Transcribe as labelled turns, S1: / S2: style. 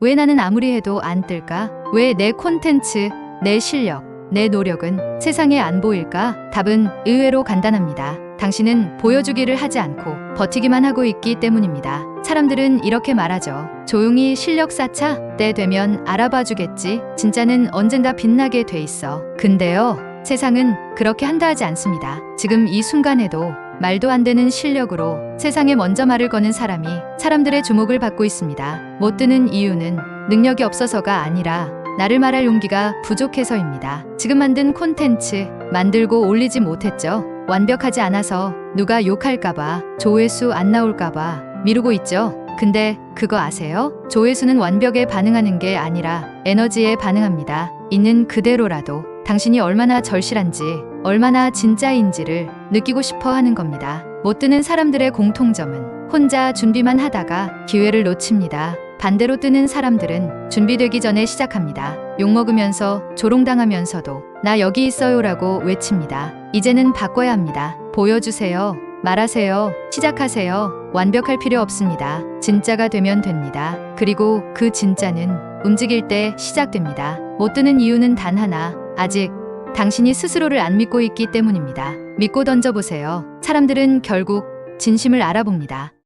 S1: 왜 나는 아무리 해도 안 뜰까? 왜 내 콘텐츠, 내 실력, 내 노력은 세상에 안 보일까? 답은 의외로 간단합니다. 당신은 보여주기를 하지 않고 버티기만 하고 있기 때문입니다. 사람들은 이렇게 말하죠. 조용히 실력 쌓자. 때 되면 알아봐 주겠지. 진짜는 언젠가 빛나게 돼 있어. 근데요. 세상은 그렇게 한다 하지 않습니다. 지금 이 순간에도 말도 안 되는 실력으로 세상에 먼저 말을 거는 사람이 사람들의 주목을 받고 있습니다. 못 드는 이유는 능력이 없어서가 아니라 나를 말할 용기가 부족해서입니다. 지금 만든 콘텐츠 만들고 올리지 못했죠. 완벽하지 않아서 누가 욕할까봐 조회수 안 나올까봐 미루고 있죠. 근데 그거 아세요? 조회수는 완벽에 반응하는 게 아니라 에너지에 반응합니다. 있는 그대로라도 당신이 얼마나 절실한지, 얼마나 진짜인지를 느끼고 싶어 하는 겁니다. 못 뜨는 사람들의 공통점은 혼자 준비만 하다가 기회를 놓칩니다. 반대로 뜨는 사람들은 준비되기 전에 시작합니다. 욕먹으면서 조롱당하면서도 나 여기 있어요라고 외칩니다. 이제는 바꿔야 합니다. 보여주세요. 말하세요. 시작하세요. 완벽할 필요 없습니다. 진짜가 되면 됩니다. 그리고 그 진짜는 움직일 때 시작됩니다. 못 뜨는 이유는 단 하나. 아직 당신이 스스로를 안 믿고 있기 때문입니다. 믿고 던져보세요. 사람들은 결국 진심을 알아봅니다.